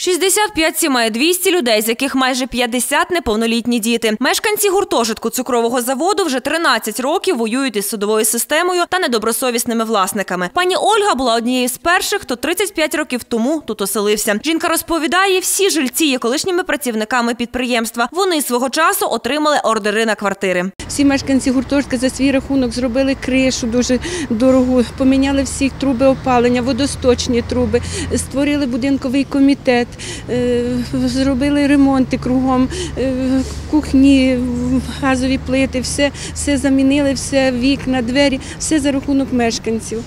65 сімей, 200 людей, з яких майже 50 неповнолітні діти. Мешканці гуртожитку цукрового заводу вже 13 років воюють із судовою системою та недобросовісними власниками. Пані Ольга була однією з перших, хто 35 років тому тут оселився. Жінка розповідає, всі жильці є колишніми працівниками підприємства. Вони свого часу отримали ордери на квартири. Всі мешканці гуртожитка за свій рахунок зробили кришу дуже дорогу, поміняли всі труби опалення, водосточні труби, створили будинковий комітет, е, зробили ремонти кругом, е, кухні, газові плити, все, все замінили, все, вікна, двері, все за рахунок мешканців.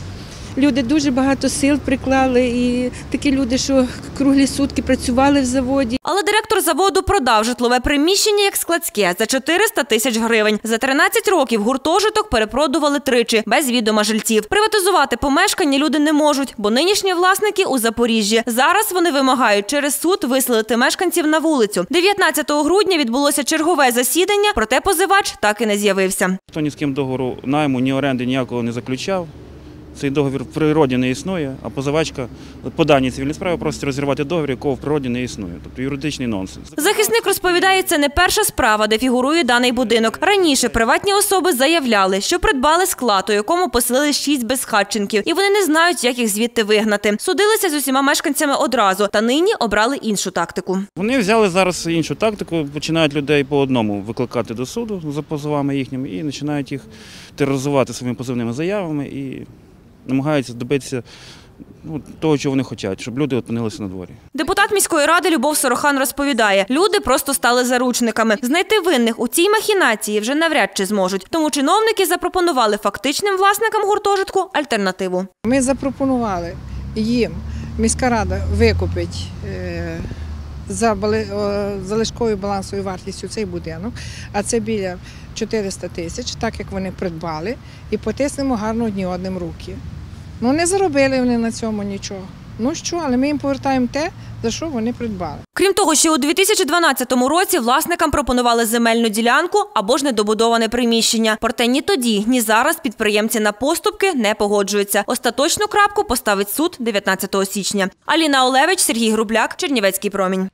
Люди дуже багато сил приклали, і такі люди, що круглі сутки працювали в заводі. Але директор заводу продав житлове приміщення як складське за 400 тисяч гривень. За 13 років гуртожиток перепродували тричі без відома жильців. Приватизувати помешкання люди не можуть, бо нинішні власники у Запоріжжі. Зараз вони вимагають через суд виселити мешканців на вулицю. 19 грудня відбулося чергове засідання, проте позивач так і не з'явився. Хто ні з ким договору найму, ні оренди ніякого не заключав. Цей договір в природі не існує, а позивачка по даній цивільній справі просить розірвати договір, якого в природі не існує. Тобто юридичний нонсенс. Захисник розповідає, це не перша справа, де фігурує даний будинок. Раніше приватні особи заявляли, що придбали склад, у якому поселили шість безхатченків, і вони не знають, як їх звідти вигнати. Судилися з усіма мешканцями одразу, та нині обрали іншу тактику. Вони взяли зараз іншу тактику, починають людей по одному викликати до суду за позовами їхніми і починають їх тероризувати своїми позивними заявами і намагаються добитися ну, того, чого вони хочуть, щоб люди опинилися на дворі. Депутат міської ради Любов Сорохан розповідає, люди просто стали заручниками. Знайти винних у цій махінації вже навряд чи зможуть. Тому чиновники запропонували фактичним власникам гуртожитку альтернативу. Ми запропонували їм, міська рада викупить е, за бали- о, залишковою балансовою вартістю цей будинок, а це біля 400 тисяч, так як вони придбали, і потиснемо гарно одні одним руки. Ну не заробили вони на цьому нічого. Ну що, але ми їм повертаємо те, за що вони придбали. Крім того, ще у 2012 році власникам пропонували земельну ділянку або ж недобудоване приміщення. Проте ні тоді, ні зараз підприємці на поступки не погоджуються. Остаточну крапку поставить суд 19 січня. Аліна Олевич, Сергій Грубляк, Чернівецький промінь.